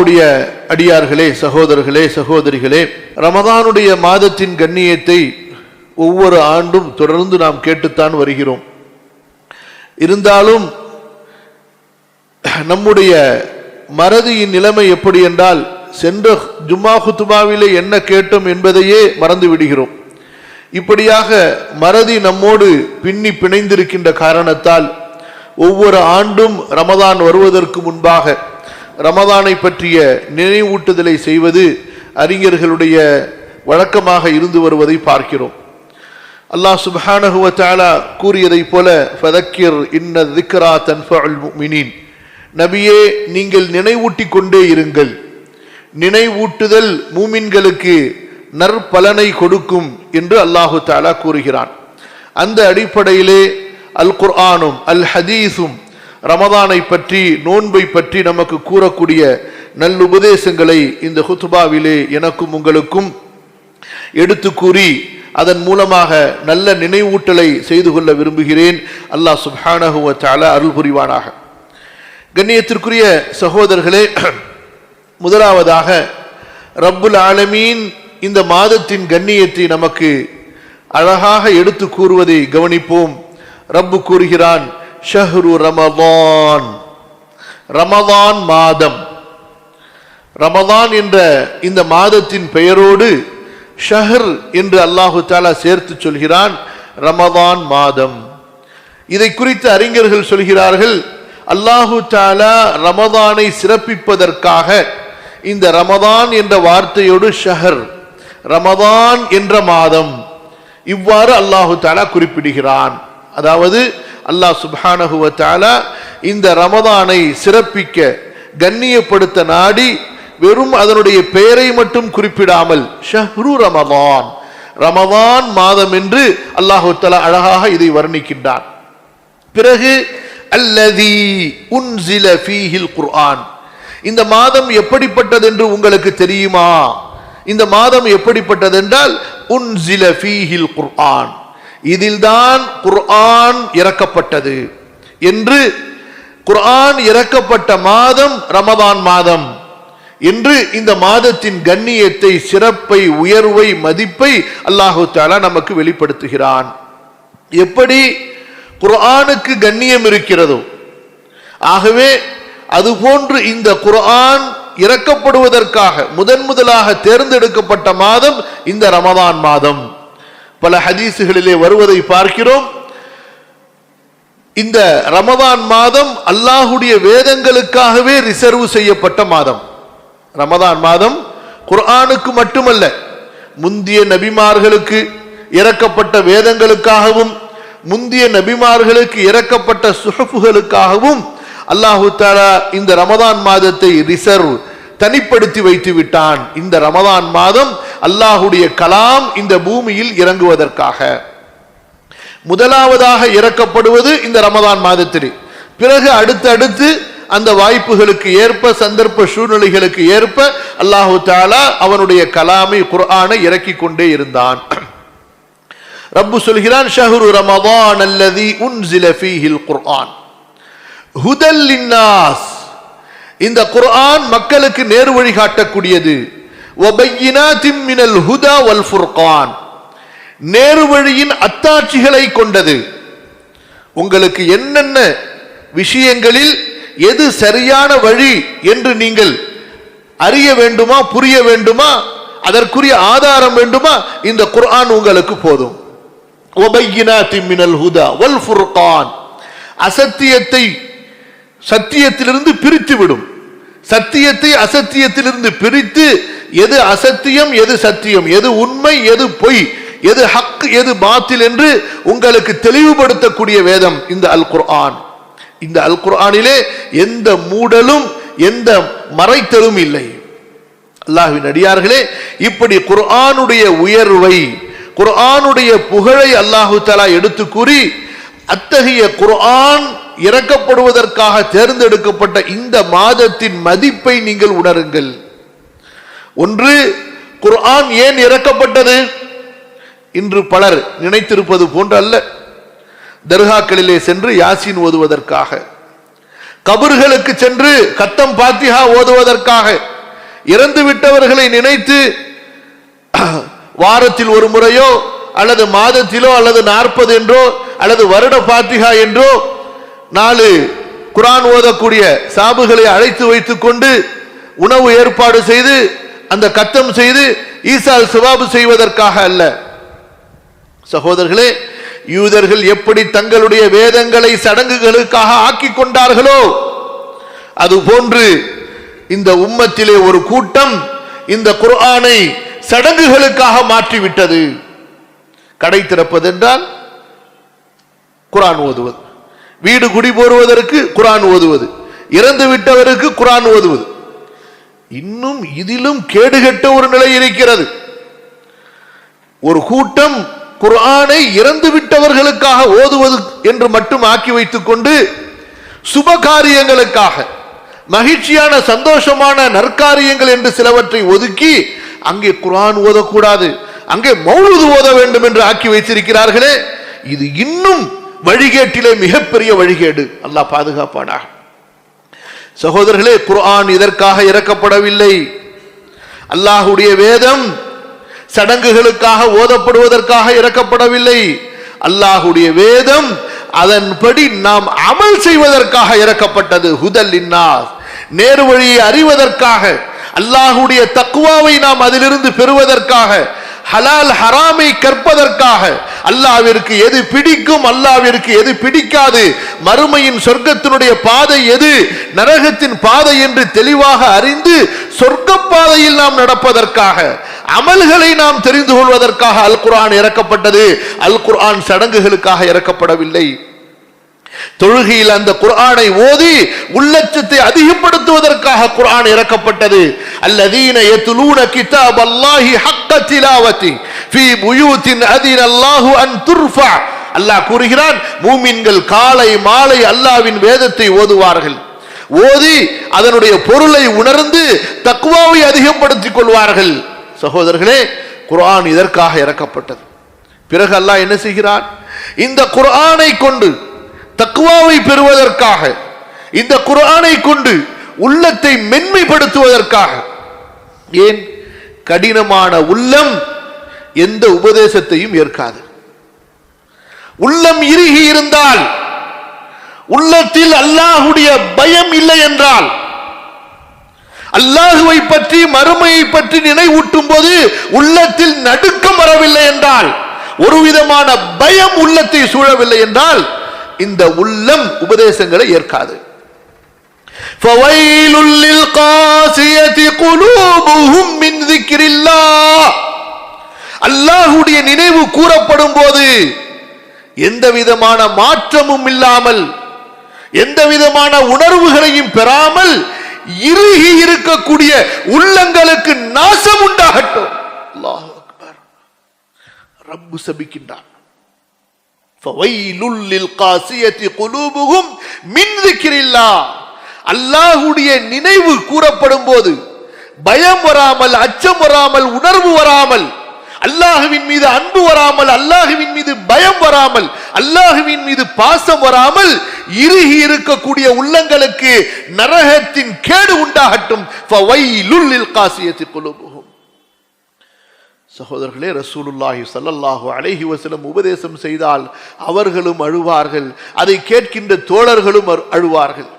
அல்லாஹுடைய அடியார்களே சகோதரர்களே சகோதரிகளே ரமதானுடைய மாதத்தின் கண்ணியத்தை ஒவ்வொரு ஆண்டும் தொடர்ந்து நாம் கேட்டுத்தான் வருகிறோம். இருந்தாலும் நம்முடைய மறதியின் நிலைமை எப்படி என்றால் சென்ற ஜும்மா குத்துமாவிலே என்ன கேட்டோம் என்பதையே மறந்து விடுகிறோம். இப்படியாக மறதி நம்மோடு பின்னி பிணைந்திருக்கின்ற காரணத்தால் ஒவ்வொரு ஆண்டும் ரமதான் வருவதற்கு முன்பாக ரமதானை பற்றிய நினைவூட்டுதலை செய்வது அறிஞர்களுடைய வழக்கமாக இருந்து வருவதை பார்க்கிறோம். அல்லாஹ் சுப்ஹானஹு தாலா கூறியதைப் போல ஃபதக்கிர் இன்ன திக்ரா தன்ஃபஉல் முஃமினீன். நபியே நீங்கள் நினைவூட்டி கொண்டே இருங்கள். நினைவூட்டுதல் மூமின்களுக்கு நற்பலனை கொடுக்கும் என்று அல்லாஹு தாலா கூறுகிறான். அந்த அடிப்படையிலே அல் குர்ஆனும் அல் ஹதீஸும் ரமதானை பற்றி நோன்பை பற்றி நமக்கு கூறக்கூடிய நல்லுபதேசங்களை இந்த ஹுத்துபாவிலே எனக்கும் உங்களுக்கும் எடுத்து கூறி அதன் மூலமாக நல்ல நினைவூட்டலை செய்து கொள்ள விரும்புகிறேன். அல்லாஹ் சுப்ஹானஹு வ அருள் புரிவானாக. கண்ணியத்திற்குரிய சகோதரர்களே முதலாவதாக ரப்புல் ஆலமீன் இந்த மாதத்தின் கண்ணியத்தை நமக்கு அழகாக எடுத்து கூறுவதை கவனிப்போம். ரப்பு கூறுகிறான் ஷஹ்ரு ரமதான் ரமதான் மாதம். ரமதான் என்ற இந்த மாதத்தின் பெயரோடு ஷஹர் என்று அல்லாஹு தாலா சேர்த்து சொல்கிறான் ரமதான் மாதம். இதை குறித்து அறிஞர்கள் சொல்கிறார்கள் அல்லாஹு தாலா ரமதானை சிறப்பிப்பதற்காக இந்த ரமதான் என்ற வார்த்தையோடு ஷஹர் ரமதான் என்ற மாதம் இவ்வாறு அல்லாஹு தாலா குறிப்பிடுகிறான். அதாவது அல்லாஹ் சுப்ஹானஹு இந்த ரமதானை சிறப்பிக்க கண்ணியப்படுத்த நாடி வெறும் அதனுடைய பெயரை மட்டும் குறிப்பிடாமல் ஷஹ்ரு ரமதான் ரமதான் மாதம் என்று அல்லாஹு தலா அழகாக இதை வர்ணிக்கின்றான். பிறகு அல்லதி உன்சில ஃபீஹில் குர்ஆன். இந்த மாதம் எப்படிப்பட்டது என்று உங்களுக்கு தெரியுமா? இந்த மாதம் எப்படிப்பட்டது என்றால் உன்சில ஃபீஹில் குர்ஆன். இதில்தான் குர்ஆன் இறக்கப்பட்டது என்று குர்ஆன் இறக்கப்பட்ட மாதம் ரமதான் மாதம். என்று இந்த மாதத்தின் கண்ணியத்தை சிறப்பை உயர்வை மதிப்பை அல்லாஹு தாலா நமக்கு வெளிப்படுத்துகிறான். எப்படி குர்ஆனுக்கு கண்ணியம் இருக்கிறதோ ஆகவே அதுபோன்று இந்த குர்ஆன் இறக்கப்படுவதற்காக முதன் முதலாக தேர்ந்தெடுக்கப்பட்ட மாதம் இந்த ரமதான் மாதம். பல ஹதீசுகளிலே வருவதை பார்க்கிறோம். இந்த ரமதான் மாதம் அல்லாஹுடைய வேதங்களுக்காகவே ரிசர்வ் செய்யப்பட்ட மாதம். ரமதான் மாதம் குர்ஆனுக்கு மட்டுமல்ல முந்திய நபிமார்களுக்கு இறக்கப்பட்ட வேதங்களுக்காகவும் முந்திய நபிமார்களுக்கு இறக்கப்பட்ட சுஹப்புகளுக்காகவும் அல்லாஹு தாலா இந்த ரமதான் மாதத்தை ரிசர்வ் தனிப்படுத்தி வைத்து விட்டான். இந்த ரமதான் மாதம் அல்லாஹுடைய கலாம் இந்த பூமியில் இறங்குவதற்காக. முதலாவதாக இறக்கப்படுவது இந்த ரமதான் மாதத்தில். பிறகு அடுத்தடுத்து அந்த வாய்ப்புகளுக்கு ஏற்ப சந்தர்ப்ப சூழ்நிலைகளுக்கு ஏற்ப அல்லாஹு தாலா அவனுடைய கலாமை குர்ஆனை இறக்கி கொண்டே இருந்தான். ரப்பு சொல்கிறான் ஷஹ்ரு ரமதான் அல்லதி உன்சில ஃபீஹில் குர்ஆன். ஹுதல் லின்னாஸ். இந்த குர்ஆன் மக்களுக்கு நேர் வழி காட்டக்கூடியது வபையினாத்தின் மினல் ஹுதா வல் ஃபுர்கான். நேரு வழியின் அத்தாட்சிகளை கொண்டது. உங்களுக்கு என்னென்ன விஷயங்களில் எது சரியான வழி என்று நீங்கள் அறிய வேண்டுமா புரிய வேண்டுமா அதற்குரிய ஆதாரம் வேண்டுமா இந்த குர்ஆன் உங்களுக்கு போதும். ஒபையினாத்தின் மினல் ஹுதா வல் ஃபுர்கான். அசத்தியத்தை சத்தியத்திலிருந்து பிரித்துவிடும். சத்தியத்தை அசத்தியத்திலிருந்து பிரித்து எது அசத்தியம் எது சத்தியம்? எது உண்மை எது பொய்? எது ஹக் எது பாத்தில் என்று உங்களுக்கு தெளிவுபடுத்தக்கூடிய வேதம் இந்த அல் குர்ஆன் இந்த அல் குர்ஆனிலே எந்த மூடலும் எந்த மறைத்தலும் இல்லை. அல்லாஹ்வின் அடியார்களே இப்படி குர்ஆனுடைய உயர்வை குர்ஆனுடைய புகழை அல்லாஹு தலா எடுத்து கூறி அத்தகைய குர்ஆன் இறக்கப்படுவதற்காக தேர்ந்தெடுக்கப்பட்ட இந்த மாதத்தின் மதிப்பை நீங்கள் உணருங்கள். ஒன்று குர்ஆன் ஏன் இறக்கப்பட்டது? இன்று பலர் நினைத்திருப்பது போன்று அல்ல தர்காக்களிலே சென்று யாசின் ஓதுவதற்காக. கபர்களுக்கு சென்று கத்தம் பாத்திஹா ஓதுவதற்காக. இறந்து விட்டவர்களை நினைத்து வாரத்தில் ஒரு முறையோ அல்லது மாதத்திலோ அல்லது நாற்பது என்றோ அல்லது வருட பாத்திகா என்றோ நாலு குரான் ஓதக்கூடிய சாபுகளை அழைத்து வைத்துக் கொண்டு உணவு ஏற்பாடு செய்து அந்த கத்தம் செய்து ஈசால் சிவாபு செய்வதற்காக அல்ல. சகோதரர்களே யூதர்கள் எப்படி தங்களுடைய வேதங்களை சடங்குகளுக்காக ஆக்கிக் கொண்டார்களோ அது போன்று இந்த உம்மத்திலே ஒரு கூட்டம் இந்த குர்ஆனை சடங்குகளுக்காக மாற்றிவிட்டது. கடை திறப்பது என்றால் குரான் ஓதுவது. வீடு குடி போடுவதற்கு குரான் ஓதுவது. இறந்து விட்டவருக்கு குரான் ஓதுவது. இன்னும் இதிலும் கேடுகெட்ட ஒரு நிலை இருக்கிறது. ஒரு கூட்டம் குரானை இறந்து விட்டவர்களுக்காக ஓதுவது என்று மட்டும் ஆக்கி வைத்துக் கொண்டு சுப காரியங்களுக்காக மகிழ்ச்சியான சந்தோஷமான நற்காரியங்கள் என்று சிலவற்றை ஒதுக்கி அங்கே குரான் ஓதக்கூடாது. அங்கே மௌலுது ஓத வேண்டும் என்று ஆக்கி வைத்திருக்கிறார்களே இது இன்னும் வழிகேட்டிலே மிகப்பெரிய வழிகேடு. அல்லாஹ் பாதுகாப்பானாக. சகோதரர்களே குர்ஆன் இதற்காக இறக்கப்படவில்லை. அல்லாஹுடைய வேதம் சடங்குகளுக்காக ஓதப்படுவதற்காக இறக்கப்படவில்லை. அல்லாஹுடைய வேதம் அதன்படி நாம் அமல் செய்வதற்காக இறக்கப்பட்டது. ஹுதல் இன்னாஸ் நேரு வழியை அறிவதற்காக அல்லாஹுடைய தக்குவாவை நாம் அதிலிருந்து பெறுவதற்காக ஹலால் ஹராமை கற்பதற்காக. அல்லாவிற்கு எது பிடிக்கும் அல்லாவிற்கு எது பிடிக்காது. மறுமையின் சொர்க்கத்தினுடைய பாதை எது? நரகத்தின் பாதை என்று தெளிவாக அறிந்து சொர்க்க பாதையில் நாம் நடப்பதற்காக அமல்களை நாம் தெரிந்து கொள்வதற்காக அல் குர்ஆன் இறக்கப்பட்டது. அல் குர்ஆன் சடங்குகளுக்காக இறக்கப்படவில்லை. தொழுகையில் அந்த குர்ஆனை ஓதி உள்ளச்சத்தை அதிகப்படுத்துவதற்காக குர்ஆன் இறக்கப்பட்டது. அல்லதீன யத்லூன கிதாப் அல்லாஹி ஹக்க திலாவதி ஃபீ புயூத்தின் அதின் அல்லாஹு அன் துர்ஃபா. அல்லாஹ் கூறுகிறான் மூமின்கள் காலை மாலை அல்லாஹ்வின் வேதத்தை ஓதுவார்கள். ஓதி அதனுடைய பொருளை உணர்ந்து தக்குவாவை அதிகப்படுத்திக் கொள்வார்கள். சகோதரர்களே குர்ஆன் இதற்காக இறக்கப்பட்டது. பிறகு அல்லாஹ் என்ன செய்கிறான்? இந்த குர்ஆனை கொண்டு தக்குவாவை பெறுவதற்காக இந்த குரானை கொண்டு உள்ளத்தை மென்மைப்படுத்துவதற்காக. ஏன்? கடினமான உள்ளம் எந்த உபதேசத்தையும் ஏற்காது. உள்ளம் இறுகி இருந்தால் உள்ளத்தில் அல்லாஹுடைய பயம் இல்லை என்றால் அல்லாஹுவை பற்றி மறுமையை பற்றி நினைவூட்டும் போது உள்ளத்தில் நடுக்கம் வரவில்லை என்றால் ஒரு விதமான பயம் உள்ளத்தை சூழவில்லை என்றால் இந்த உள்ளம் உபதேசங்களை ஏற்காது. அல்லாஹுடைய நினைவு கூறப்படும் போது எந்த விதமான மாற்றமும் இல்லாமல் எந்த விதமான உணர்வுகளையும் பெறாமல் இறுகி இருக்கக்கூடிய உள்ளங்களுக்கு நாசம் உண்டாகட்டும். ரப்பு சபிக்கின்றான். அல்லாஹுடைய நினைவு கூறப்படும் போது பயம் வராமல் அச்சம் வராமல் உணர்வு வராமல் அல்லாஹுவின் மீது அன்பு வராமல் அல்லாஹுவின் மீது பயம் வராமல் அல்லாஹுவின் மீது பாசம் வராமல் இறுகி இருக்கக்கூடிய உள்ளங்களுக்கு நரகத்தின் கேடு உண்டாகட்டும். காசியத்திற்குள்ளோ சகோதரர்களே ரசூலுல்லாஹி சல்லல்லாஹு அலைஹி வசலம் உபதேசம் செய்தால் அவர்களும் அழுவார்கள். அதை கேட்கின்ற தோழர்களும் அழு- அழுவார்கள்.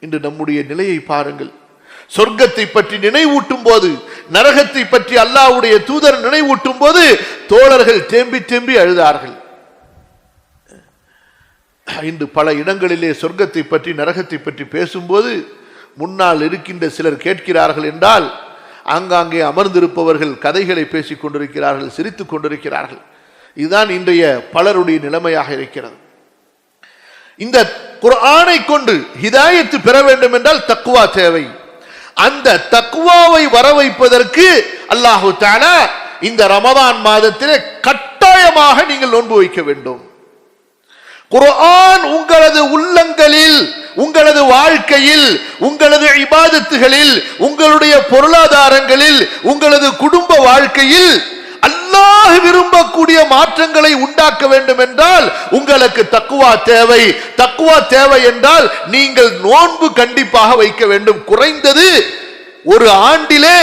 இன்று நம்முடைய நிலையை பாருங்கள். சொர்க்கத்தை பற்றி நினைவூட்டும் போது நரகத்தை பற்றி அல்லாவுடைய தூதர் நினைவூட்டும் போது தோழர்கள் தேம்பி தேம்பி அழுதார்கள். இன்று பல இடங்களிலே சொர்க்கத்தை பற்றி நரகத்தை பற்றி பேசும்போது முன்னால் இருக்கின்ற சிலர் கேட்கிறார்கள் என்றால் ஆங்காங்கே அமர்ந்திருப்பவர்கள் கதைகளை பேசிக் கொண்டிருக்கிறார்கள் சிரித்துக் கொண்டிருக்கிறார்கள். இதுதான் இன்றைய பலருடைய நிலைமையாக இருக்கிறது. இந்த குரானை கொண்டு ஹிதாயத்து பெற வேண்டும் என்றால் தக்குவா தேவை. அந்த தக்குவாவை வர வைப்பதற்கு அல்லாஹு தஆலா இந்த ரமதான் மாதத்திலே கட்டாயமாக நீங்கள் நோன்பு வைக்க வேண்டும். குர்ஆன் உங்களது உள்ளங்களில் உங்களது வாழ்க்கையில் உங்களது இபாதத்துகளில் உங்களுடைய பொருளாதாரங்களில் உங்களது குடும்ப வாழ்க்கையில் அல்லாஹ் அல்லாஹ் விரும்பக்கூடிய மாற்றங்களை உண்டாக்க வேண்டும் என்றால் உங்களுக்கு தக்குவா தேவை. தக்குவா தேவை என்றால் நீங்கள் நோன்பு கண்டிப்பாக வைக்க வேண்டும். குறைந்தது ஒரு ஆண்டிலே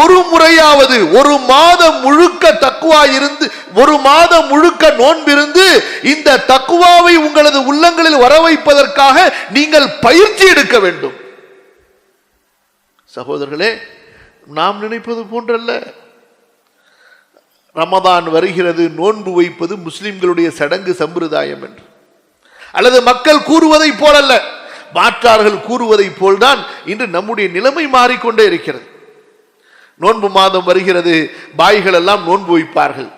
ஒரு முறையாவது ஒரு மாதம் முழுக்க தக்குவா இருந்து ஒரு மாதம் முழுக்க நோன்பிருந்து இந்த தக்குவாவை உங்களது உள்ளங்களில் வர வைப்பதற்காக நீங்கள் பயிற்சி எடுக்க வேண்டும். சகோதரர்களே நாம் நினைப்பது போன்றல்ல. ரமதான் வருகிறது நோன்பு வைப்பது முஸ்லிம்களுடைய சடங்கு சம்பிரதாயம் என்று. அல்லது மக்கள் கூறுவதை போலல்ல. மாற்றார்கள் கூறுவதைப் போல்தான் இன்று நம்முடைய நிலைமை மாறிக்கொண்டே இருக்கிறது. நோன்பு மாதம் வருகிறது பாய்கள் எல்லாம் நோன்பு வைப்பார்கள்.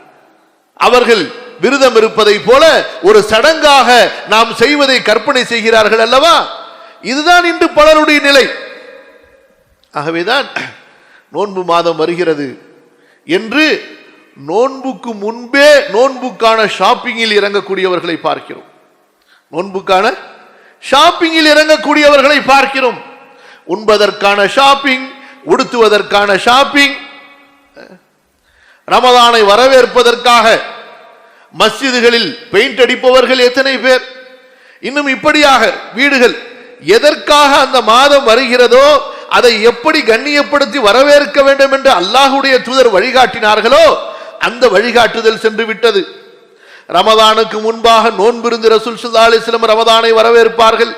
அவர்கள் விரதம் இருப்பதை போல ஒரு சடங்காக நாம் செய்வதை கற்பனை செய்கிறார்கள் அல்லவா? இதுதான் இன்று பலருடைய நிலை. ஆகவேதான் நோன்பு மாதம் வருகிறது என்று நோன்புக்கு முன்பே நோன்புக்கான ஷாப்பிங்கில் இறங்கக்கூடியவர்களை பார்க்கிறோம். நோன்புக்கான ஷாப்பிங்கில் இறங்கக்கூடியவர்களை பார்க்கிறோம் உண்பதற்கான ஷாப்பிங் உடுத்துவதற்கான ஷாப்பிங் ரமதானை வரவேற்பதற்காக மஸ்ஜிதுகளில் பெயிண்ட் அடிப்பவர்கள் எத்தனை பேர் இன்னும் இப்படியாக வீடுகள் எதற்காக அந்த மாதம் வருகிறதோ அதை எப்படி கண்ணியப்படுத்தி வரவேற்க வேண்டும் என்று அல்லாஹுடைய தூதர் வழிகாட்டினார்களோ அந்த வழிகாட்டுதல் சென்று விட்டது ரமதானுக்கு முன்பாக நோன்பிருந்து ரசூல் சுல்லா அலிஸ்லம் ரமதானை வரவேற்பார்கள்.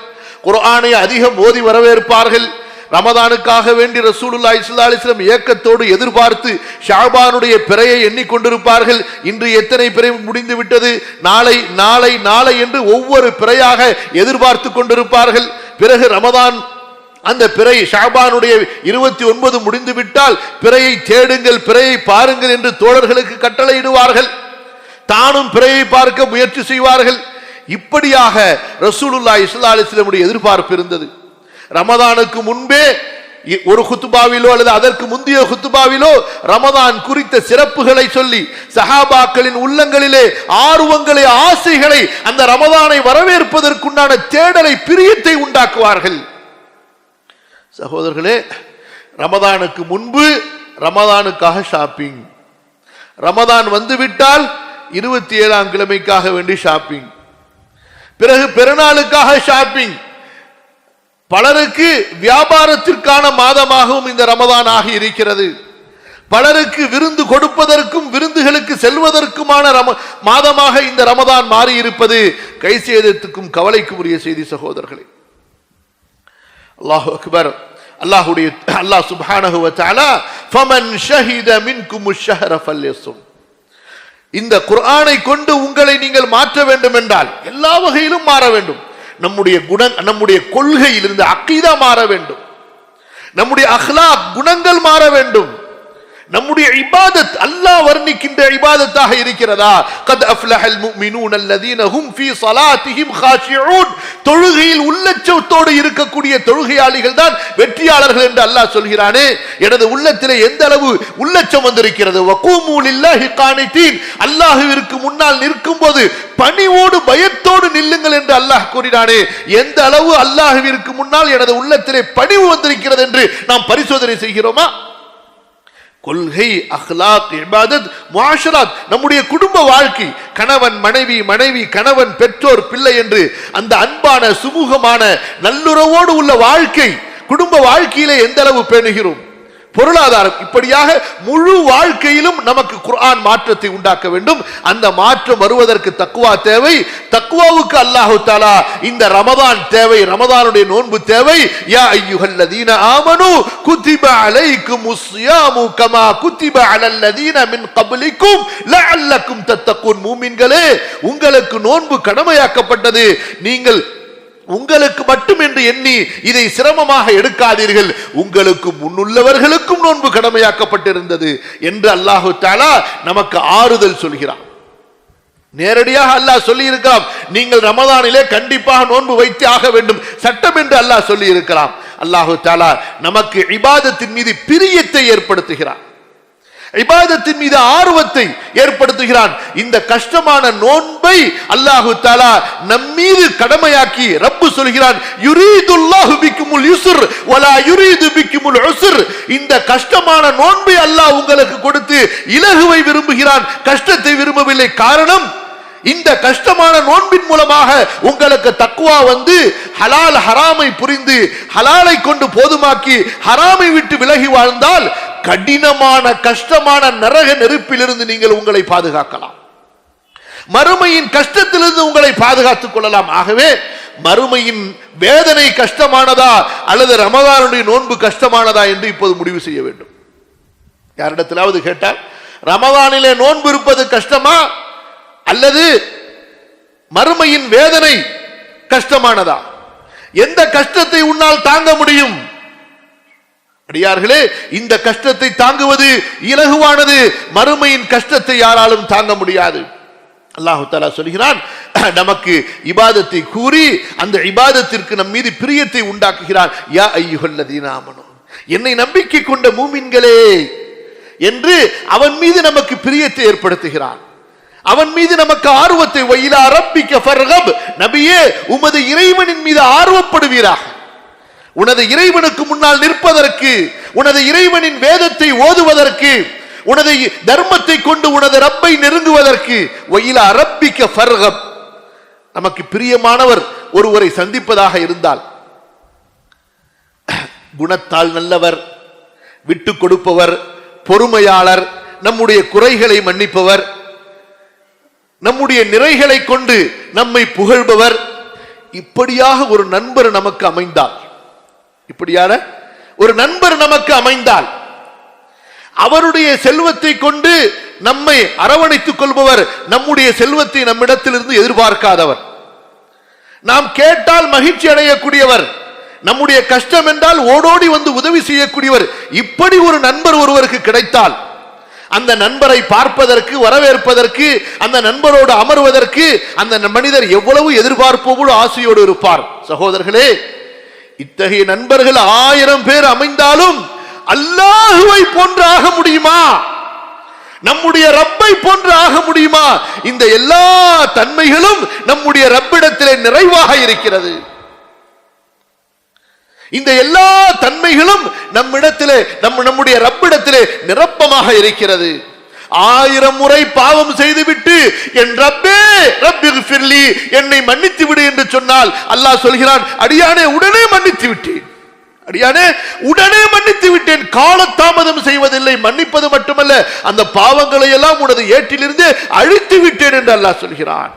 குர்ஆனை அதிகம் ஓதி வரவேற்பார்கள். ரமதானுக்காக வேண்டி ரசூலுல்லா இஸ்லா அலிஸ்லம் ஏக்கத்தோடு எதிர்பார்த்து ஷாபானுடைய பிறையை எண்ணிக்கொண்டிருப்பார்கள். இன்று எத்தனை பிறை முடிந்து விட்டது? நாளை நாளை நாளை என்று ஒவ்வொரு பிறையாக எதிர்பார்த்து கொண்டிருப்பார்கள். பிறகு ரமதான் அந்த பிறை ஷாபானுடைய இருபத்தி ஒன்பது முடிந்துவிட்டால் பிறையை தேடுங்கள் பிறையை பாருங்கள் என்று தோழர்களுக்கு கட்டளையிடுவார்கள். தானும் பிறையை பார்க்க முயற்சி செய்வார்கள். இப்படியாக ரசூலுல்லா இஸ்லா அலிஸ்லமுடைய எதிர்பார்ப்பு இருந்தது. ரமதானுக்கு முன்பே ஒரு குத்துபாவிலோ அல்லது அதற்கு முந்தைய குத்துபாவிலோ ரமதான் குறித்த சிறப்புகளை சொல்லி சஹாபாக்களின் உள்ளங்களிலே ஆர்வங்களை ஆசைகளை அந்த ரமதானை வரவேற்பதற்குண்டான தேடலை பிரியத்தை உண்டாக்குவார்கள். சகோதரர்களே ரமதானுக்கு முன்பு ரமதானுக்காக ஷாப்பிங். ரமதான் வந்துவிட்டால் இருபத்தி ஏழாம் கிழமைக்காக வேண்டி ஷாப்பிங் பிறகு பெருநாளுக்காக ஷாப்பிங் பலருக்கு வியாபாரத்திற்கான மாதமாகவும் இந்த ரமதான் ஆகி இருக்கிறது. பலருக்கு விருந்து கொடுப்பதற்கும் விருந்துகளுக்கு செல்வதற்குமான ரம மாதமாக இந்த ரமதான் மாறி இருப்பது கை சேதத்துக்கும் கவலைக்கும் உரிய செய்தி சகோதரர்களே. அல்லாஹ் அக்பர். அல்லாஹுடைய அல்லாஹ் சுப்ஹானஹு வ ஃபமன் ஷஹித மின்கும் அஷ்-ஷஹர இந்த குர்ஆனை கொண்டு உங்களை நீங்கள் மாற்ற வேண்டும் என்றால் எல்லா வகையிலும் மாற வேண்டும். நம்முடைய குண நம்முடைய கொள்கையிலிருந்து அக்கீதா மாற வேண்டும். நம்முடைய அஹ்லா குணங்கள் மாற வேண்டும். இபாதத் அல்லாஹ் வர்ணிக்கின்ற இபாதத்தாக இருக்கிறதா? கத் அஃப்லஹல் முஃமினூன் அல்லதீன ஹும் ஃபீ ஸலாத்திஹிம் காஷிஊன் தொழுகையில் உள்ளச்சத்தோடு இருக்கக்கூடிய தொழுகையாளிகள் தான் வெற்றியாளர்கள் என்று அல்லாஹ் சொல்கிறானே. எனது உள்ளத்திலே எந்த அளவு உள்ளச்சம் வந்திருக்கிறது? வகூமு லில்லாஹி கானிதீன். அல்லாஹ்விற்கு முன்னால் நிற்கும்போது பணிவோடு பயத்தோடு நில்லுங்கள் என்று அல்லாஹ் கூறினானே. எந்த அளவு அல்லாஹ்விற்கு முன்னால் எனது உள்ளத்திலே பணிவு வந்திருக்கிறது என்று நாம் பரிசோதனை செய்கிறோமா? கொள்கை அஹ்லாக் இபாதத் மாஷராத் நம்முடைய குடும்ப வாழ்க்கை. கணவன் மனைவி மனைவி கணவன் பெற்றோர் பிள்ளை என்று அந்த அன்பான சுமூகமான நல்லுறவோடு உள்ள வாழ்க்கை குடும்ப வாழ்க்கையிலே எந்த அளவு பேணுகிறோம்? பொருளாதாரம். இப்படியாக முழு வாழ்க்கையிலும் நமக்கு குர்ஆன் மாற்றத்தை உண்டாக்க வேண்டும். அந்த மாற்றம் வருவதற்கு தக்குவா தேவை. தக்குவாவுக்கு அல்லாஹு தாலா இந்த ரமதான் தேவை ரமதானுடைய நோன்பு தேவை. யா ஐயுஹல்லதீன ஆமனு குத்திப அலைக்கும் உஸ்யாமு கமா குத்திப அலல்லதீன மின் கபலிக்கும் லஅல்லக்கும் தத்தகுன். மூமின்களே உங்களுக்கு நோன்பு கடமையாக்கப்பட்டது. நீங்கள் உங்களுக்கு மட்டும் என்று எண்ணி இதை சிரமமாக எடுக்காதீர்கள். உங்களுக்கு முன்னுள்ளவர்களுக்கும் நோன்பு கடமையாக்கப்பட்டிருந்தது என்று அல்லாஹு தாலா நமக்கு ஆறுதல் சொல்கிறான். நேரடியாக அல்லாஹ் சொல்லி இருக்கலாம் நீங்கள் ரமதானிலே கண்டிப்பாக நோன்பு வைத்து ஆக வேண்டும். சட்டம் என்று அல்லாஹ் சொல்லி இருக்கலாம் அல்லாஹு தாலா நமக்கு இபாதத்தின் மீது பிரியத்தை ஏற்படுத்துகிறான். இபாதத்தின் மீது ஆர்வத்தை ஏற்படுத்துகிறான். இந்த கஷ்டமான நோன்பை அல்லாஹு தாலா நம் மீது கடமையாக்கி ரப்பு சொல்கிறான் யுரீதுல்லாஹு பிக்குமுல் வலா யுரீது பிக்குமுல் இந்த கஷ்டமான நோன்பை அல்லாஹ் உங்களுக்கு கொடுத்து இலகுவை விரும்புகிறான். கஷ்டத்தை விரும்பவில்லை. காரணம் இந்த கஷ்டமான நோன்பின் மூலமாக உங்களுக்கு தக்குவா வந்து ஹலால் ஹராமை புரிந்து ஹலாலை கொண்டு போதுமாக்கி ஹராமை விட்டு விலகி வாழ்ந்தால் கடினமான கஷ்டமான நரக நெருப்பிலிருந்து நீங்கள் உங்களை பாதுகாக்கலாம். மறுமையின் கஷ்டத்திலிருந்து உங்களை பாதுகாத்துக் கொள்ளலாம். ஆகவே மறுமையின் வேதனை கஷ்டமானதா அல்லது ரமதானுடைய நோன்பு கஷ்டமானதா என்று இப்போது முடிவு செய்ய வேண்டும். யாரிடத்திலாவது கேட்டால் ரமதானிலே நோன்பு இருப்பது கஷ்டமா? அல்லது மறுமையின் வேதனை கஷ்டமானதா? எந்த கஷ்டத்தை உன்னால் தாங்க முடியும்? அடியார்களே இந்த கஷ்டத்தை தாங்குவது இலகுவானது. மறுமையின் கஷ்டத்தை யாராலும் தாங்க முடியாது. அல்லாஹு தாலா சொல்கிறான் நமக்கு இபாதத்தை கூறி அந்த இபாதத்திற்கு நம் மீது பிரியத்தை உண்டாக்குகிறான் யா ஐயுகல்லதீனாமனோ என்னை நம்பிக்கை கொண்ட மூமின்களே என்று அவன் மீது நமக்கு பிரியத்தை ஏற்படுத்துகிறான். அவன் மீது நமக்கு ஆர்வத்தை வயிலா ரப்பிக்க நபியே உமது இறைவனின் மீது ஆர்வப்படுவீராக. உனது இறைவனுக்கு முன்னால் நிற்பதற்கு உனது இறைவனின் வேதத்தை ஓதுவதற்கு உனது தர்மத்தை கொண்டு உனது ரப்பை நெருங்குவதற்கு ஒயில அரப்பிக்க ஃபர்கப் நமக்கு பிரியமானவர் ஒருவரை சந்திப்பதாக இருந்தால் குணத்தால் நல்லவர் விட்டு கொடுப்பவர் பொறுமையாளர் நம்முடைய குறைகளை மன்னிப்பவர் நம்முடைய நிறைகளை கொண்டு நம்மை புகழ்பவர் இப்படியாக ஒரு நண்பர் நமக்கு அமைந்தார். இப்படியான ஒரு நண்பர் நமக்கு அமைந்தால் அவருடைய செல்வத்தை கொண்டு நம்மை அரவணைத்துக் கொள்பவர் நம்முடைய செல்வத்தை நம்மிடத்திலிருந்து எதிர்பார்க்காதவர். நாம் கேட்டால் மகிழ்ச்சி அடையக்கூடியவர் நம்முடைய கஷ்டம் என்றால் ஓடோடி வந்து உதவி செய்யக்கூடியவர் இப்படி ஒரு நண்பர் ஒருவருக்கு கிடைத்தால் அந்த நண்பரை பார்ப்பதற்கு வரவேற்பதற்கு அந்த நண்பரோடு அமர்வதற்கு அந்த மனிதர் எவ்வளவு எதிர்பார்ப்போடு ஆசையோடு இருப்பார். சகோதரர்களே இத்தகைய நண்பர்கள் ஆயிரம் பேர் அமைந்தாலும் அல்லாஹுவை போன்று ஆக முடியுமா? நம்முடைய ரப்பை போன்று ஆக முடியுமா? இந்த எல்லா தன்மைகளும் நம்முடைய ரப்பிடத்திலே நிறைவாக இருக்கிறது. இந்த எல்லா தன்மைகளும் நம்மிடத்திலே நம்ம நம்முடைய ரப்பிடத்திலே நிரப்பமாக இருக்கிறது. ஆயிரம் முறை பாவம் செய்துவிட்டு என் ரப்பே ரப்பி என்னை மன்னித்து விடு என்று சொன்னால் அல்லாஹ் சொல்கிறான் அடியானே உடனே மன்னித்து விட்டேன். அடியானே உடனே மன்னித்து விட்டேன். காலதாமதம் செய்வதில்லை மன்னிப்பது மட்டுமல்ல அந்த பாவங்களை எல்லாம் உனது ஏற்றிலிருந்து அழித்து விட்டேன் என்று அல்லாஹ் சொல்கிறான்.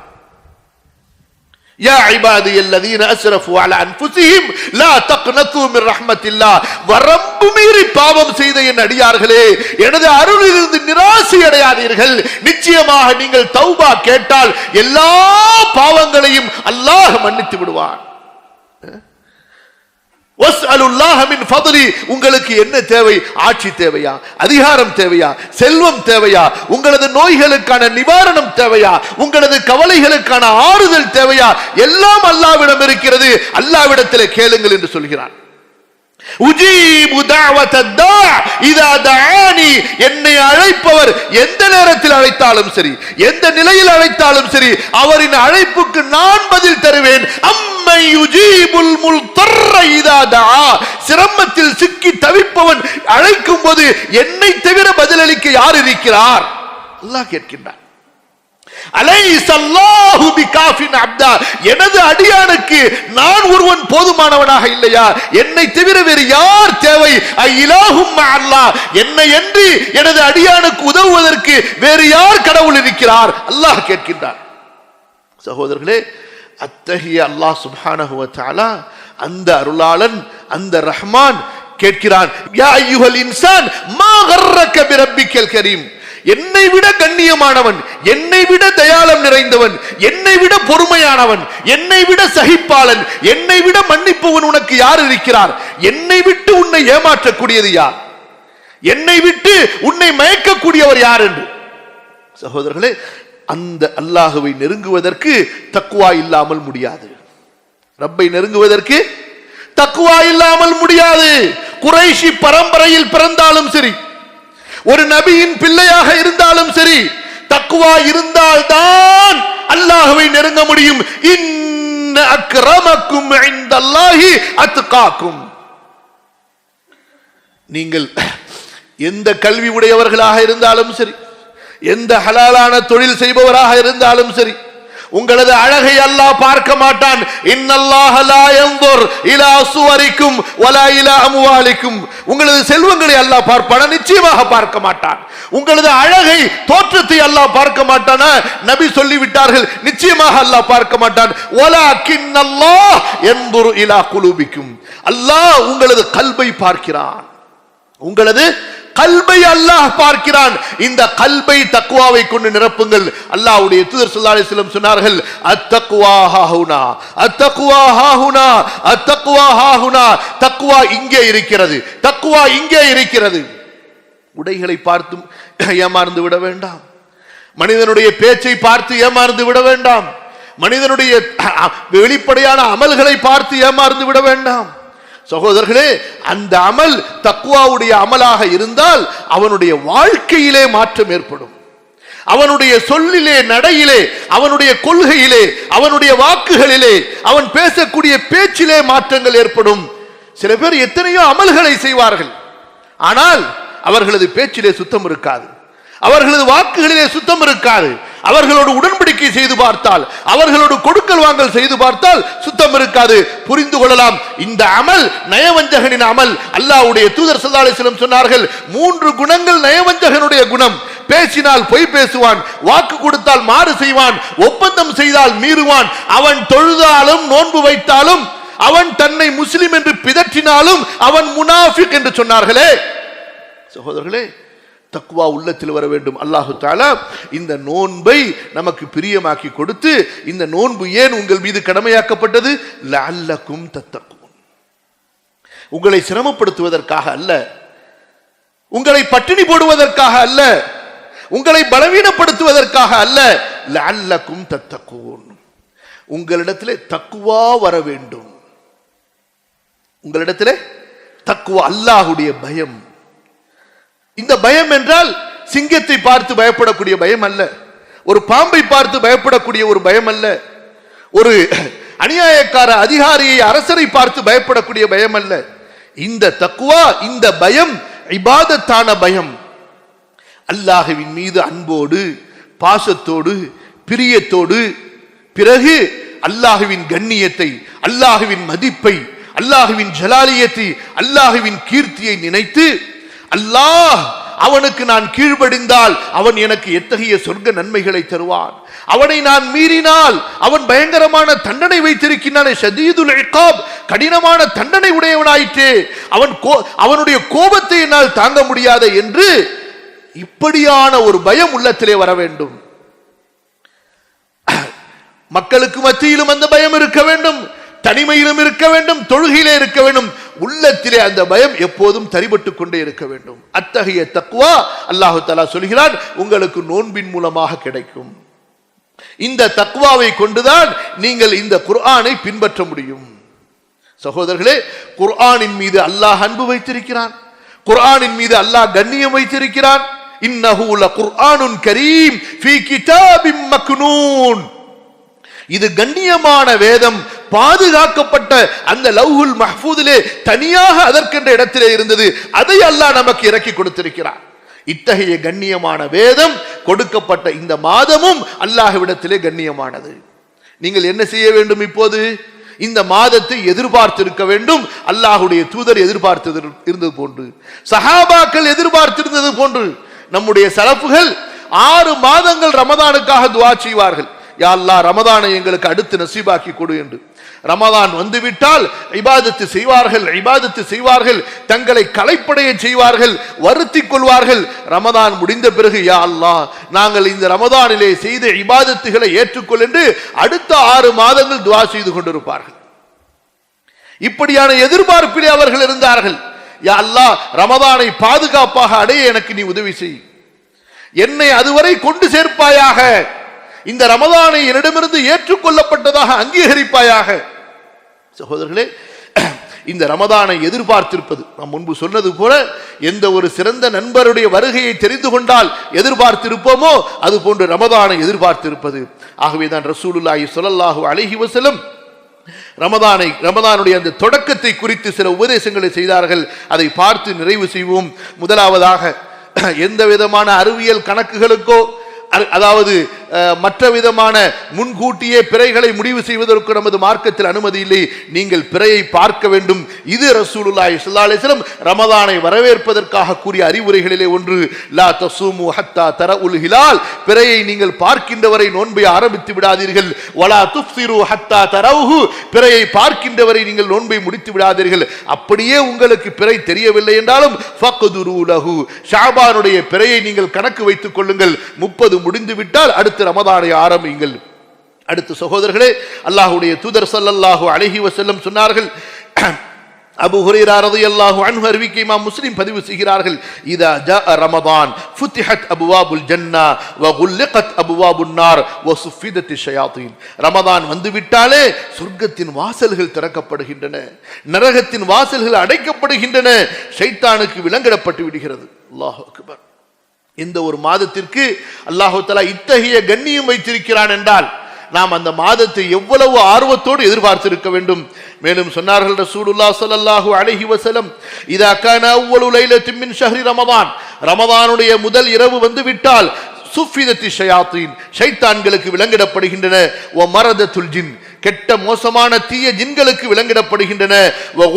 يا عبادي الذين اسرفوا على انفسهم لا تقنطوا من رحمه الله வரம்பு மீறி பாவம் செய்த என் அடியார்களே எனது அருளிலிருந்து நிராசை அடையாதீர்கள் நிச்சயமாக நீங்கள் தௌபா கேட்டால் எல்லா பாவங்களையும் அல்லாஹ் மன்னித்து விடுவான் உங்களுக்கு என்ன தேவை? ஆட்சி தேவையா? அதிகாரம் தேவையா? செல்வம் தேவையா? உங்களது நோய்களுக்கான நிவாரணம் தேவையா? உங்களது கவலைகளுக்கான ஆறுதல் தேவையா? எல்லாம் அல்லாவிடம் இருக்கிறது. அல்லாவிடத்தில் கேளுங்கள் என்று சொல்கிறான். என்னை அழைப்பவர் எந்த நேரத்தில் அழைத்தாலும் சரி எந்த நிலையில் அழைத்தாலும் சரி அவரின் அழைப்புக்கு நான் பதில் தருவேன். அம்மை முல் சிரமத்தில் சிக்கி தவிப்பவன் அழைக்கும் போது என்னை தவிர பதிலளிக்க யார் இருக்கிறார்? அல்லாஹ் கேட்கின்றார் எனது அடியானுக்கு நான் ஒருவன் போதுமானவனாக இல்லையா? என்னை தவிர வேறு யார் தேவை? என்னை என்று எனது அடியானுக்கு உதவுவதற்கு வேறு யார் கடவுள் இருக்கிறார்? அல்லாஹ் கேட்கின்றார் சகோதரர்களே அத்தகைய அல்லாஹ் சுபானகுவத்தாலா அந்த அருளாளன் அந்த ரஹ்மான் கேட்கிறான் யா ஐயுகல் இன்சான் மா கர்ரக்க பிரப்பிக்கல் கரீம்? என்னை விட கண்ணியமானவன் என்னை விட தயாளம் நிறைந்தவன் என்னை விட பொறுமையானவன் என்னை விட சகிப்பாளன் என்னை விட மன்னிப்பவன் உனக்கு யார் இருக்கிறார்? என்னை விட்டு உன்னை ஏமாற்றக்கூடியது யார்? என்னை விட்டு உன்னை மயக்கக்கூடியவர் யார் என்று? சகோதரர்களே அந்த அல்லாஹுவை நெருங்குவதற்கு தக்குவா இல்லாமல் முடியாது. ரப்பை நெருங்குவதற்கு தக்குவா இல்லாமல் முடியாது. குறைஷி பரம்பரையில் பிறந்தாலும் சரி ஒரு நபியின் பிள்ளையாக இருந்தாலும் சரி தக்குவா இருந்தால்தான் அல்லாஹுவை நெருங்க முடியும். இன்ன அக்ரமக்கும் இந்தல்லாஹி அத்துகாக்கும் நீங்கள் எந்த கல்வி உடையவர்களாக இருந்தாலும் சரி எந்த ஹலாலான தொழில் செய்பவராக இருந்தாலும் சரி உங்களது அழகை அல்லாஹ் பார்க்க மாட்டான். இன்னல்லாஹ லா யன்துர் இலா சுவரிக்கும் வலா இலா அம்வாலிக்கும். உங்களது செல்வங்களை அல்லாஹ் பார்ப்பானா? நிச்சயமாக பார்க்க மாட்டான். உங்களது அழகை தோற்றத்தை அல்லாஹ் பார்க்க மாட்டானா? நபி சொல்லி விட்டார்கள் நிச்சயமாக அல்லாஹ் பார்க்க மாட்டான். வலா கின்னல்லாஹ் யன்துர் இலா குலூபிக்கும். அல்லாஹ் உங்களது கல்வை பார்க்கிறான். உங்களது கல்பை அல்லாஹ் பார்க்கிறான். இந்த கல்பை தக்குவாவை கொண்டு நிரப்புங்கள். அல்லாஹ்வுடைய தூதர் ஸல்லல்லாஹு அலைஹி வஸல்லம் சொன்னார்கள் அத்தக்வா ஹாஹுனா அத்தக்வா ஹாஹுனா அத்தக்வா ஹாஹுனா தக்வா இங்கே இருக்கிறது தக்வா இங்கே இருக்கிறது. உடைகளை பார்த்தும் ஏமாந்து விட வேண்டாம். மனிதனுடைய பேச்சை பார்த்து ஏமாந்து விட வேண்டாம். மனிதனுடைய வெளிப்படையான அமல்களை பார்த்து ஏமாந்து விட வேண்டாம். சகோதரர்களே அந்த அமல் தக்குவாவுடைய அமலாக இருந்தால் அவனுடைய வாழ்க்கையிலே மாற்றம் ஏற்படும். அவனுடைய சொல்லிலே நடையிலே அவனுடைய கொள்கையிலே அவனுடைய வாக்குகளிலே அவன் பேசக்கூடிய பேச்சிலே மாற்றங்கள் ஏற்படும். சில பேர் எத்தனையோ அமல்களை செய்வார்கள். ஆனால் அவர்களது பேச்சிலே சுத்தம் இருக்காது. அவர்களது வாக்குகளிலே சுத்தம் இருக்காது. அவர்களோடு உடன்படிக்கை செய்து பார்த்தால் அவர்களோடு கொடுக்கல் வாங்கல் செய்து பார்த்தால் சுத்தம் இருக்காது. புரிந்து கொள்ளலாம். இந்த அமல் நயவஞ்சகனின் அமல். அல்லாஹ்வுடைய தூதர் ஸல்லல்லாஹு சொன்னார்கள் மூன்று குணங்கள் நயவஞ்சகனுடைய குணம். பேசினால் பொய் பேசுவான் வாக்கு கொடுத்தால் மாறு செய்வான் ஒப்பந்தம் செய்தால் மீறுவான். அவன் தொழுதாலும் நோன்பு வைத்தாலும் அவன் தன்னை முஸ்லிம் என்று பிதற்றினாலும் அவன் முனாஃபிக் என்று சொன்னார்களே. சகோதரர்களே தக்குவா உள்ளத்தில் வர வேண்டும். அல்லாஹு தாலா இந்த நோன்பை நமக்கு பிரியமாக்கி கொடுத்து இந்த நோன்பு ஏன் உங்கள் மீது கடமையாக்கப்பட்டது? லல்லக்கும் தத்தக்கும் உங்களை சிரமப்படுத்துவதற்காக அல்ல. உங்களை பட்டினி போடுவதற்காக அல்ல. உங்களை பலவீனப்படுத்துவதற்காக அல்ல. லல்லக்கும் தத்தக்கூன் உங்களிடத்திலே தக்குவா வர வேண்டும். உங்களிடத்திலே தக்குவா அல்லாஹுடைய பயம். இந்த பயம் என்றால் சிங்கத்தை பார்த்து பயப்படக்கூடிய பயம் அல்ல. ஒரு பாம்பை பார்த்து பயப்படக்கூடிய ஒரு பயம் அல்ல. ஒரு அநியாயக்கார அதிகாரியை அரசரை பார்த்து பயப்படக்கூடிய பயம் அல்ல. இந்த தக்குவா இந்த பயம் இபாதத்தான பயம். அல்லாஹுவின் மீது அன்போடு பாசத்தோடு பிரியத்தோடு பிறகு அல்லாஹுவின் கண்ணியத்தை அல்லாஹுவின் மதிப்பை அல்லாஹுவின் ஜலாலியத்தை அல்லாஹுவின் கீர்த்தியை நினைத்து அல்லாஹ் அவனுக்கு நான் கீழ்படிந்தால் அவன் எனக்கு எத்தகைய சொர்க்க நன்மைகளை தருவான். அவனை நான் மீறினால் அவன் பயங்கரமான தண்டனை வைத்திருக்கின்றானே ஷதீதுல் இகாப் கடினமான தண்டனை உடையவனாயிற்றே. அவன் கோ- அவனுடைய கோபத்தை என்னால் தாங்க முடியாத என்று இப்படியான ஒரு பயம் உள்ளத்திலே வர வேண்டும். மக்களுக்கு மத்தியிலும் அந்த பயம் இருக்க வேண்டும் தனிமையிலும் இருக்க வேண்டும் தொழுகையிலே இருக்க வேண்டும். உள்ளத்திலே அந்த பயம் எப்போதும் தரிபட்டு கொண்டே இருக்க வேண்டும். அத்தகைய தக்குவா அல்லாஹு தலா சொல்கிறான் உங்களுக்கு நோன்பின் மூலமாக கிடைக்கும். இந்த தக்குவாவை கொண்டுதான் நீங்கள் இந்த குர்ஆனை பின்பற்ற முடியும். சகோதரர்களே குர்ஆனின் மீது அல்லாஹ் அன்பு வைத்திருக்கிறான். குர்ஆனின் மீது அல்லாஹ் கண்ணியம் வைத்திருக்கிறான். இன்னஹு குர்ஆனுன் கரீம் ஃபீ கிதாபிம் மக்னூன். இது கண்ணியமான வேதம் பாதுகாக்கப்பட்ட அந்த லவ்ஹுல் மஹ்பூதிலே தனியாக அதற்கென்ற இடத்திலே இருந்தது. அதை அல்லாஹ் நமக்கு இறக்கி கொடுத்திருக்கிறார் இத்தகைய கண்ணியமான வேதம் கொடுக்கப்பட்ட இந்த மாதமும் அல்லாஹ்விடத்திலே கண்ணியமானது. நீங்கள் என்ன செய்ய வேண்டும் இப்போது? இந்த மாதத்தை எதிர்பார்த்திருக்க வேண்டும். அல்லாஹுடைய தூதர் எதிர்பார்த்தது இருந்தது போன்று. சஹாபாக்கள் எதிர்பார்த்திருந்தது போன்று. நம்முடைய சலப்புகள் ஆறு மாதங்கள் ரமதானுக்காக துவா செய்வார்கள். யா அல்லாஹ் ரமதானை எங்களுக்கு அடுத்து நசீபாக்கி கொடு என்று. ரமதான் வந்துவிட்டால் இபாதத்து செய்வார்கள் இபாதத்து செய்வார்கள் தங்களை களைப்படைய செய்வார்கள் வருத்தி கொள்வார்கள். ரமதான் முடிந்த பிறகு யா அல்லா நாங்கள் இந்த ரமதானிலே செய்த இபாதத்துகளை ஏற்றுக்கொள் என்று அடுத்த ஆறு மாதங்கள் துவா செய்து கொண்டிருப்பார்கள். இப்படியான எதிர்பார்ப்பிலே அவர்கள் இருந்தார்கள். யா அல்லா ரமதானை பாதுகாப்பாக அடைய எனக்கு நீ உதவி செய். என்னை அதுவரை கொண்டு சேர்ப்பாயாக. இந்த ரமதானை என்னிடமிருந்து ஏற்றுக்கொள்ளப்பட்டதாக அங்கீகரிப்பாயாக. சகோதரர்களே இந்த ரமதானை எதிர்பார்த்திருப்பது. நாம் முன்பு சொன்னது போல எந்த ஒரு சிறந்த நண்பருடைய வருகையை தெரிந்து கொண்டால் எதிர்பார்த்திருப்போமோ அது போன்று ரமதானை எதிர்பார்த்திருப்பது. ஆகவே தான் ரசூலுல்லாஹி சொல்லல்லாஹு அழகி வசலம் ரமதானை ரமதானுடைய அந்த தொடக்கத்தை குறித்து சில உபதேசங்களை செய்தார்கள். அதை பார்த்து நிறைவு செய்வோம். முதலாவதாக எந்த விதமான அறிவியல் கணக்குகளுக்கோ அ- அதாவது மற்ற விதமான முன்கூட்டியே பிறைகளை முடிவு செய்வதற்கு நமது மார்க்கத்தில் அனுமதி இல்லை. நீங்கள் பிறையை பார்க்க வேண்டும். இது ரசூலுல்லாய் ஸல்லல்லாஹு ரமதானை வரவேற்பதற்காக கூறிய அறிவுரைகளிலே ஒன்று. லா தசூமு ஹத்தா தரஉல் ஹிலால். பிறையை நீங்கள் பார்க்கின்றவரை நோன்பை ஆரம்பித்து விடாதீர்கள். வலா துப்சிரு ஹத்தா தரவுஹு. பிறையை பார்க்கின்றவரை நீங்கள் நோன்பை முடித்து விடாதீர்கள். அப்படியே உங்களுக்கு பிறை தெரியவில்லை என்றாலும் ஃபக்குதுரு லஹு. ஷாபானுடைய பிறையை நீங்கள் கணக்கு வைத்துக் கொள்ளுங்கள். முப்பது முடிந்து விட்டால் அடுத்த ரமதானை ஆரம்பியுங்கள். அடுத்து சகோதரர்களே அல்லாஹுடைய தூதர் ஸல்லல்லாஹு அழகி வசல்லம் சொன்னார்கள் அபு ஹுரைரா ரலியல்லாஹு அன்ஹு அறிவிக்கை இமாம் முஸ்லிம் பதிவு செய்கிறார்கள் இதா ஜாஅ ரமதான் ஃபுத்திஹத் அபுவாபுல் ஜன்னா வ குல்லிகத் அபுவாபுன் நார் வ சுஃபிதத்தி ஷயாத்தீன். ரமதான் வந்துவிட்டாலே சொர்க்கத்தின் வாசல்கள் திறக்கப்படுகின்றன நரகத்தின் வாசல்கள் அடைக்கப்படுகின்றன ஷைத்தானுக்கு விலங்கிடப்பட்டு விடுகிறது. அல்லாஹு அக்பர். இந்த ஒரு மாதத்திற்கு அல்லாஹாலா இத்தகைய கண்ணியம் வைத்திருக்கிறான் என்றால் நாம் அந்த மாதத்தை எவ்வளவு ஆர்வத்தோடு எதிர்பார்த்திருக்க வேண்டும். மேலும் சொன்னார்கள் ரசூலுல்லா ஸல்லல்லாஹு அலைஹி வசலம் இதா கான அவ்வளவு லைல திம்மின் ஷஹரி ரமதான். ரமதானுடைய முதல் இரவு வந்து விட்டால் சுஃபிதத்தி ஷயாத்தீன் ஷைத்தான்களுக்கு விலங்கிடப்படுகின்றன ஓ மரத துல்ஜின் கெட்ட மோசமான தீய ஜின்களுக்கு விளங்கிடப்படுகின்றன. வ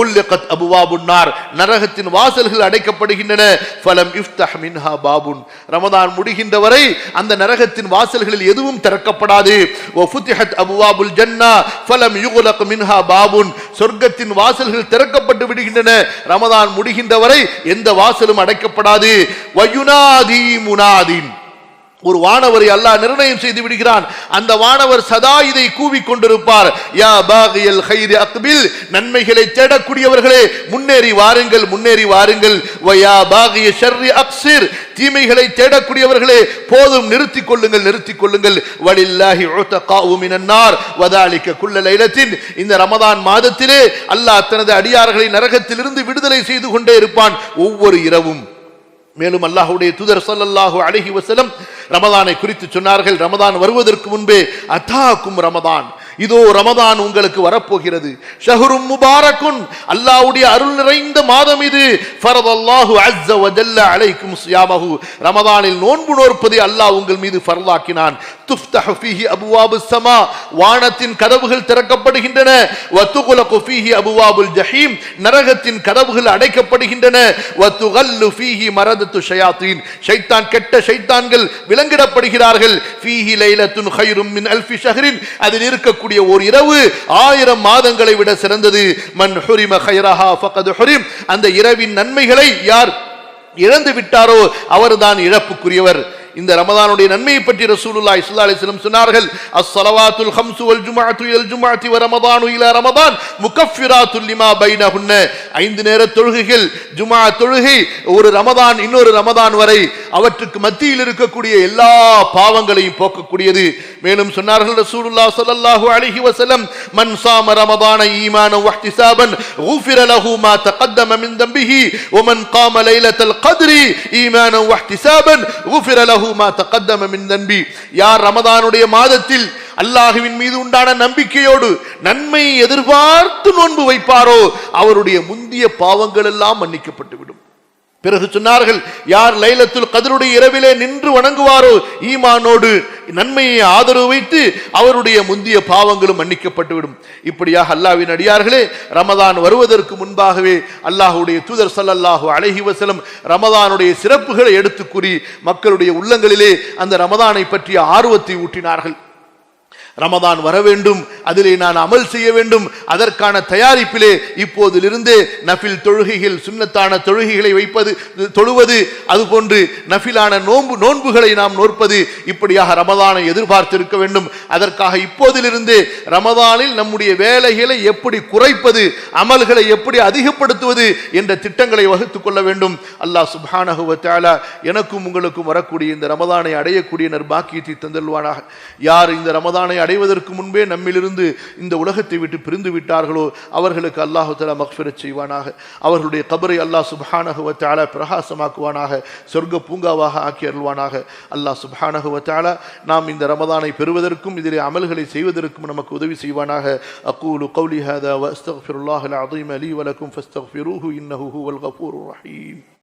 நரகத்தின் வாசல்கள் அடைக்கப்படுகின்றன. ஃபலம் இஃப்தஹ் மின்ஹா பாபுன். ரமதான் முடிகின்ற வரை அந்த நரகத்தின் வாசல்களில் எதுவும் திறக்கப்படாது. வ ஃபுத்திஹத் அபுவாபுல் ஜன்னா. ஃபலம் யுக்லக் மின்ஹா பாபுன். சொர்க்கத்தின் வாசல்கள் திறக்கப்பட்டு விடுகின்றன. ரமதான் முடிகின்ற வரை எந்த வாசலும் அடைக்கப்படாது. வயுனாதி ஒரு வானவரை அல்லாஹ் நிர்ணயம் செய்து விடுகிறான். அந்த வானவர் சதா இதை கூவிக் கொண்டிருப்பார். யா பாகியல் ஹைரி அக்பில் நன்மைகளை தேடக்கூடியவர்களே முன்னேறி வாருங்கள் முன்னேறி வாருங்கள். வயா பாகிய ஷர்ரி அக்சிர் தீமைகளை தேடக்கூடியவர்களே போதும் நிறுத்திக் கொள்ளுங்கள் நிறுத்திக் கொள்ளுங்கள். வலில்லாஹி உத்தகாஉ மினன்னார் வதாலிக குல்ல லைலத்தின் இந்த ரமதான் மாதத்திலே அல்லாஹ் தனது அடியார்களை நரகத்திலிருந்து விடுதலை செய்து கொண்டே இருப்பான். ஒவ்வொரு இரவும் மேலும் அல்லாஹுடைய தூதர் சொல்லல்லாஹு அழகி வசலம் ரமதானை குறித்து சொன்னார்கள். ரமதான் வருவதற்கு முன்பே அத்தாக்கும் ரமதான். இதோ ரமதான் உங்களுக்கு வரப்போகிறது. ஷஹரும் முபாரக்குன் அல்லாவுடைய அருள் நிறைந்த மாதம் இது. ஃபரதல்லாஹு அஸ்ஸ வஜல்ல அலைக்கும் சியாமஹு. ரமதானில் நோன்பு நோற்பதை அல்லாஹ் உங்கள் மீது ஃபர்லாக்கினான். துஃப்தஹு ஃபீஹி அபுவாபு ஸமா வானத்தின் கதவுகள் திறக்கப்படுகின்றன. வத்துகுலகு ஃபீஹி அபுவாபுல் ஜஹீம் நரகத்தின் கதவுகள் அடைக்கப்படுகின்றன. வத்துகல்லு ஃபீஹி மரதத்து ஷயாத்தீன். ஷைத்தான் கெட்ட ஷைத்தான்கள் விலங்கிடப்படுகிறார்கள். ஃபீஹி லைலத்துன் ஹைரும் மின் அல்ஃபி ஷஹரின் அதில் இருக்கக்கூடிய ஒரு இரவு ஆயிரம் மாதங்களை விட சிறந்தது. மன் ஹுரிம கைரஹா ஃபகத் ஹுரிம். அந்த இரவின் நன்மைகளை யார் இழந்து விட்டாரோ அவர்தான் இழப்புக்குரியவர். இந்த ரமதானுடைய நன்மையை பற்றி ரசூலுல்லா இஸ்லா அலைஹி சொன்னார்கள். அஸ்ஸலவாத்துல் ஹம்சு வல் ஜுமாத்து இல் ஜுமாத்தி வ ரமதானு இலா ரமதான் முகஃபிராத்துல் லிமா பைனஹுன்ன. ஐந்து நேர தொழுகைகள் ஜுமா தொழுகை ஒரு ரமதான் இன்னொரு ரமதான் வரை அவற்றுக்கு மத்தியில் இருக்கக்கூடிய எல்லா பாவங்களையும் போக்கக்கூடியது மேலும் சொன்னார்கள் ரசூலுல்லாஹி ஸல்லல்லாஹு அலைஹி வஸல்லம் மன் சாம ரமதான ஈமானன் வஹ்திசாபன் غفر له ما تقدم من ذنبه ومن قام ليلة القدر إيمانا واحتسابا غفر له ما تقدم من ذنبه யார் ரமதானுடைய மாதத்தில் அல்லாஹுவின் மீது உண்டான நம்பிக்கையோடு நன்மையை எதிர்பார்த்து நோன்பு வைப்பாரோ அவருடைய முந்திய பாவங்கள் எல்லாம் மன்னிக்கப்பட்டு விடும் பிறகு சொன்னார்கள் யார் லைலத்துல் கதருடைய இரவிலே நின்று வணங்குவாரோ ஈமானோடு நன்மையை ஆதரவு வைத்து அவருடைய முந்திய பாவங்களும் மன்னிக்கப்பட்டுவிடும். இப்படியாக அல்லாஹ்வின் அடியார்களே ரமதான் வருவதற்கு முன்பாகவே அல்லாஹுடைய தூதர் ஸல்லல்லாஹு அழகி வசலம் ரமதானுடைய சிறப்புகளை எடுத்து கூறி மக்களுடைய உள்ளங்களிலே அந்த ரமதானை பற்றிய ஆர்வத்தை ஊட்டினார்கள். ரமதான் வர வேண்டும் அதிலே நான் அமல் செய்ய வேண்டும். அதற்கான தயாரிப்பிலே இப்போதிலிருந்தே நஃபில் தொழுகைகள் சுண்ணத்தான தொழுகைகளை வைப்பது தொழுவது அதுபோன்று நஃபிலான நோன்பு நோன்புகளை நாம் நோற்பது இப்படியாக ரமதானை எதிர்பார்த்திருக்க வேண்டும். அதற்காக இப்போதிலிருந்தே ரமதானில் நம்முடைய வேலைகளை எப்படி குறைப்பது அமல்களை எப்படி அதிகப்படுத்துவது என்ற திட்டங்களை வகுத்து கொள்ள வேண்டும். அல்லாஹ் சுப்ஹானஹு எனக்கும் உங்களுக்கும் வரக்கூடிய இந்த ரமதானை அடையக்கூடிய நர்பாக்கியத்தை தந்தல்வானாக யார் இந்த ரமதானை அடைவதற்கு முன்பே நம்மிலிருந்து இந்த உலகத்தை விட்டு பிரிந்து விட்டார்களோ அவர்களுக்கு அல்லாஹு தலா மக்ஃபிரச் செய்வானாக. அவர்களுடைய கபரை அல்லாஹ் சுப்ஹானஹு பிரகாசமாக்குவானாக சொர்க்க பூங்காவாக ஆக்கி அருள்வானாக. அல்லாஹ் சுப்ஹானஹு நாம் இந்த ரமதானை பெறுவதற்கும் இதிலே அமல்களை செய்வதற்கும் நமக்கு உதவி செய்வானாக. அக்கூலு கௌலி ஹாதா வ அஸ்தக்ஃபிருல்லாஹல் அஸீம் லீ வலக்கும் ஃபஸ்தக்ஃபிரூஹு இன்னஹு ஹுவல் ரஹீம்.